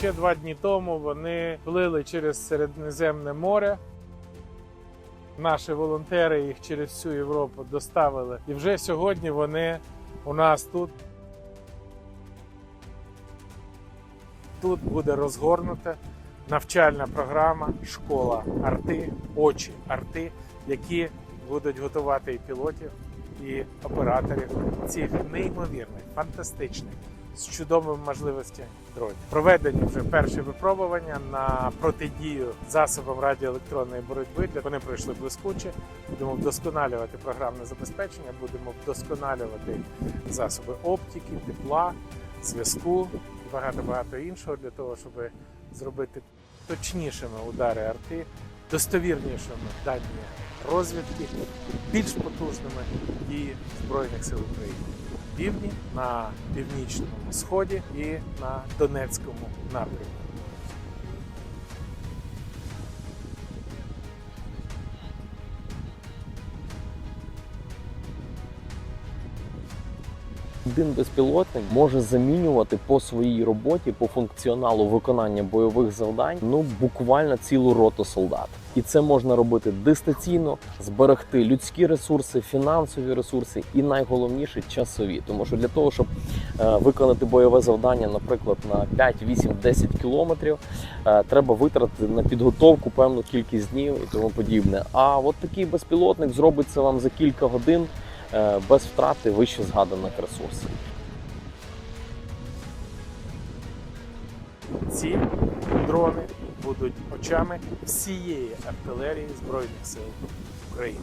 Ще два дні тому вони плили через Середземне море. Наші волонтери їх через всю Європу доставили. І вже сьогодні вони у нас тут. Тут буде розгорнута навчальна програма Школа арти, очі арти, які будуть готувати і пілотів, і операторів цих неймовірних, фантастичних, з чудовими можливостями дронів. Проведені вже перші випробування на протидію засобам радіоелектронної боротьби. Вони пройшли блискуче. Будемо вдосконалювати програмне забезпечення, будемо вдосконалювати засоби оптики, тепла, зв'язку і багато багато іншого для того, щоб зробити точнішими удари арти, достовірнішими дані розвідки, більш потужними дії Збройних сил України. Півдні, на північному сході і на Донецькому напрямку. Один безпілотник може замінювати по своїй роботі, по функціоналу виконання бойових завдань, ну буквально цілу роту солдат. І це можна робити дистанційно, зберегти людські ресурси, фінансові ресурси і найголовніше часові. Тому що для того, щоб е, виконати бойове завдання, наприклад, на 5, 8, 10 кілометрів, е, треба витратити на підготовку певну кількість днів і тому подібне. А от такий безпілотник зробить це вам за кілька годин без втрати вище згаданих ресурсів. Ці дрони будуть очами всієї артилерії Збройних сил України.